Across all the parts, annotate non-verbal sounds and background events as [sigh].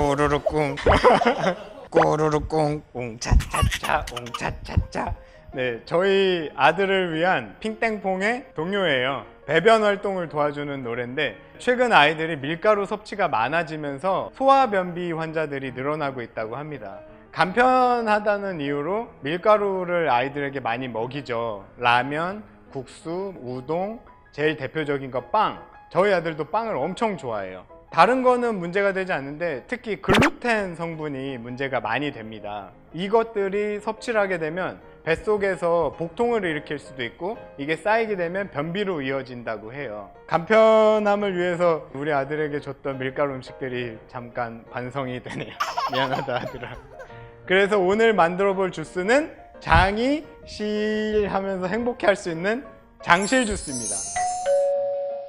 꼬르르꿍. [laughs] 꼬르르꿍. 웅차차차 웅차차차. 네 저희 아들을 위한 핑땡퐁의 동료예요. 배변 활동을 도와주는 노래인데 최근 아이들이 밀가루 섭취가 많아지면서 소화변비 환자들이 늘어나고 있다고 합니다. 간편하다는 이유로 밀가루를 아이들에게 많이 먹이죠. 라면, 국수, 우동 제일 대표적인 거 빵. 저희 아들도 빵을 엄청 좋아해요 다른 거는 문제가 되지 않는데 특히 글루텐 성분이 문제가 많이 됩니다. 이것들이 섭취를 하게 되면 뱃속에서 복통을 일으킬 수도 있고 이게 쌓이게 되면 변비로 이어진다고 해요. 간편함을 위해서 우리 아들에게 줬던 밀가루 음식들이 잠깐 반성이 되네요. [laughs] 미안하다 아들아. 그래서 오늘 만들어 볼 주스는 장이 실 하면서 행복해 할 수 있는 장실 주스입니다.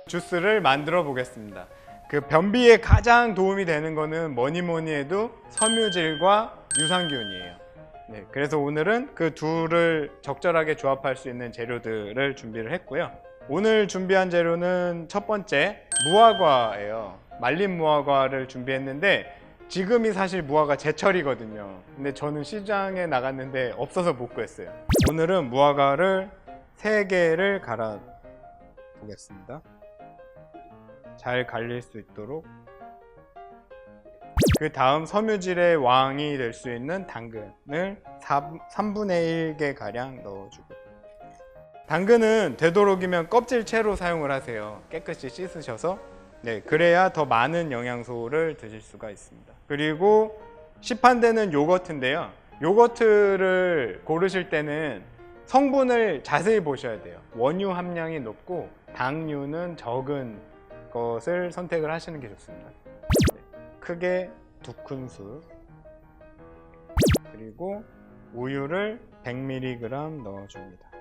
주스를 만들어 보겠습니다. 그 변비에 가장 도움이 되는 거는 뭐니 뭐니 해도 섬유질과 유산균이에요. 네, 그래서 오늘은 그 둘을 적절하게 조합할 수 있는 재료들을 준비를 했고요. 오늘 준비한 재료는 첫 번째 무화과예요. 말린 무화과를 준비했는데 지금이 사실 무화과 제철이거든요. 근데 저는 시장에 나갔는데 없어서 못 구했어요. 오늘은 무화과를 3개를 갈아 보겠습니다. 잘 갈릴 수 있도록. 그 다음 섬유질의 왕이 될 수 있는 당근을 3분의 1개 가량 넣어주고. 당근은 되도록이면 껍질 채로 사용을 하세요. 깨끗이 씻으셔서. 네 그래야 더 많은 영양소를 드실 수가 있습니다. 그리고 시판되는 요거트인데요. 요거트를 고르실 때는 성분을 자세히 보셔야 돼요. 원유 함량이 높고 당류는 적은 것을 선택을 하시는 게 좋습니다. 네, 크게 두 큰술 그리고 우유를 100mg 넣어줍니다.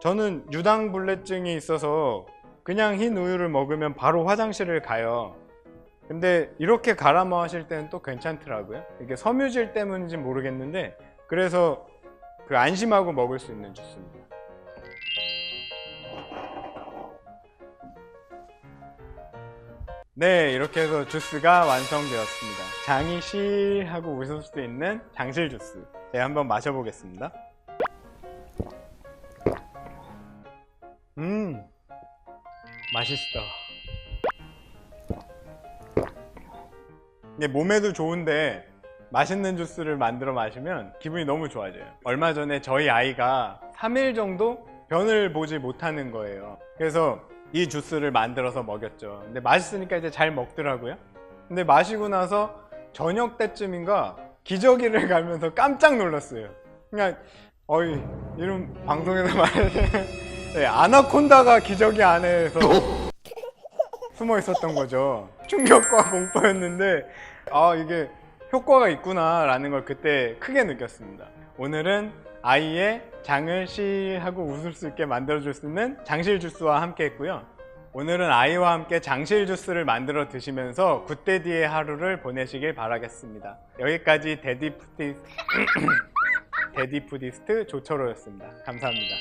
저는 유당불내증이 있어서 그냥 흰 우유를 먹으면 바로 화장실을 가요. 근데 이렇게 갈아 마실 때는 또 괜찮더라고요. 이게 섬유질 때문인지 모르겠는데 그래서 그 안심하고 먹을 수 있는 주스입니다. 네, 이렇게 해서 주스가 완성되었습니다. 장이 실 하고 웃을 수 있는 장실 주스. 제가 한번 마셔보겠습니다. 음, 맛있어. 이게 몸에도 좋은데 맛있는 주스를 만들어 마시면 기분이 너무 좋아져요. 얼마 전에 저희 아이가 3일 정도 변을 보지 못하는 거예요. 그래서 이 주스를 만들어서 먹였죠. 근데 맛있으니까 이제 잘 먹더라고요. 근데 마시고 나서 저녁 때쯤인가 기저귀를 [laughs] 갈면서 깜짝 놀랐어요. 그냥 어이 이런 방송에서 [laughs] 말해 네, 아나콘다가 기저귀 안에서 숨어 있었던 거죠. 충격과 공포였는데 아 이게 효과가 있구나라는 걸 그때 크게 느꼈습니다. 오늘은 아이의 장을 시하고 웃을 수 있게 만들어줄 수 있는 장실 주스와 함께 했고요. 오늘은 아이와 함께 장실 주스를 만들어 드시면서 굿데디의 하루를 보내시길 바라겠습니다. 여기까지 데디푸디, [clears throat] 데디푸디스트 조철호였습니다. 감사합니다.